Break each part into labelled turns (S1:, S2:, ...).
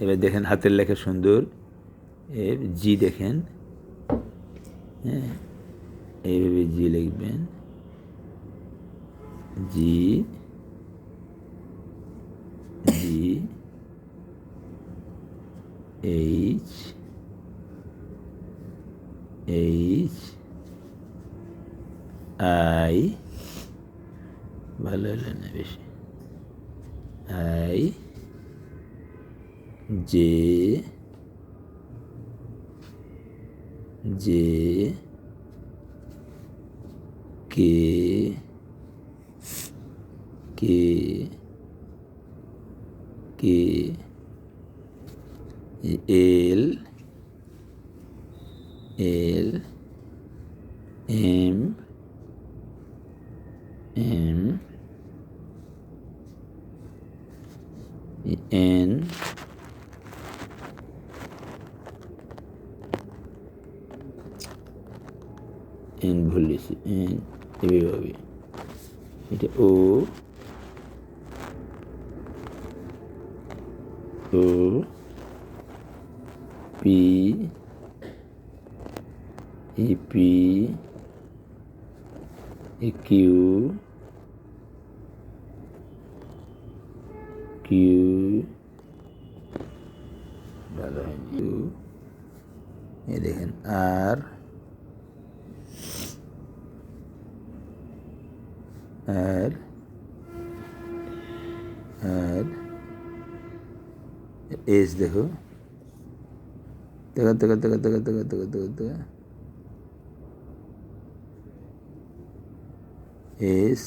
S1: এবার দেখেন হাতের লেখা সুন্দর। এ জি দেখেন। হ্যাঁ এইভাবে জি লিখবেন। G G, H H, I, ভালো হলো না বেশি। I J J K K K L L M M N N N ভুলেছি N এভাবে এটা ও O P E P E Q Q ভালো হয়নি কিউ এই দেখেন আর R R S দেখো দেখা দেখা দেখা দেখা দেখা দেখা দেখা S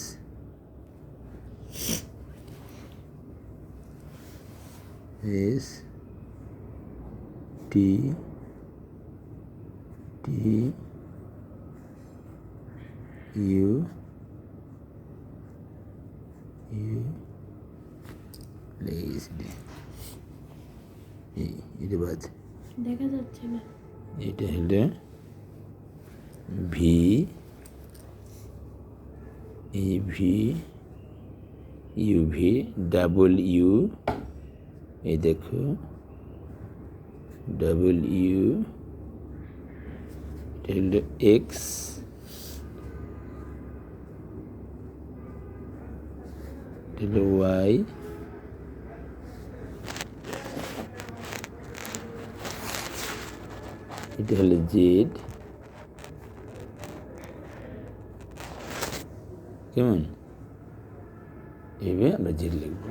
S1: S T T U এটা বাদ
S2: দেখা যাচ্ছে না।
S1: এটা হলো ভি এই V U V double U এই দেখো ডাবল ইউ এটা হলো এক্স হলো ওয়াই এটা হলো জেড কেমন? এইভাবে আমরা জেড লিখব।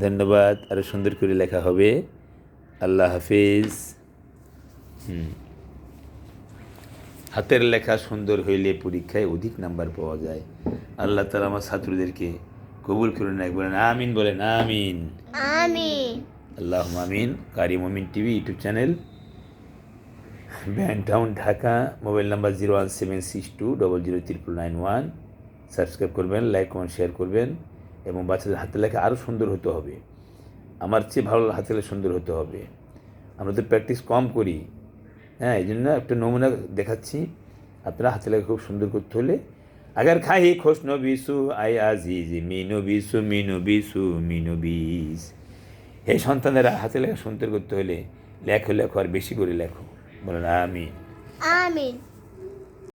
S1: ধন্যবাদ আরও সুন্দর করে লেখা হবে। আল্লাহ হাফিজ। হুম। হাতের লেখা সুন্দর হইলে পরীক্ষায় অধিক নাম্বার পাওয়া যায়। আল্লাহ তালা আমার ছাত্রদেরকে কবুল করুন এক বলেন আমিন বলেন আমিন।
S2: আমিন।
S1: আল্লাহ আমিন। Qari Momin TV YouTube channel. Band town Dhaka mobile number zero one seven six two double zero triple nine one. Subscribe করবেন লাইক কমেন্ট শেয়ার করবেন এবং বাচ্চাদের হাতের লেখা আরও সুন্দর হতে হবে। আমার চেয়ে ভালো হাতের লেখা সুন্দর হতে হবে। আমরা তো প্র্যাকটিস কম করি। হ্যাঁ এই জন্য একটা নমুনা দেখাচ্ছি। আপনারা হাতে লেখা খুব সুন্দর করতে হলে আগার খাই খোসনো বিসু আই আজিজ মিনু বিসু মিনু বিসু মিনু বিস হে সন্তানেরা, হাতে লেখা সুন্দর করতে হলে লেখো লেখো, আর বেশি করে লেখো। বলেন আমি
S2: আমিন।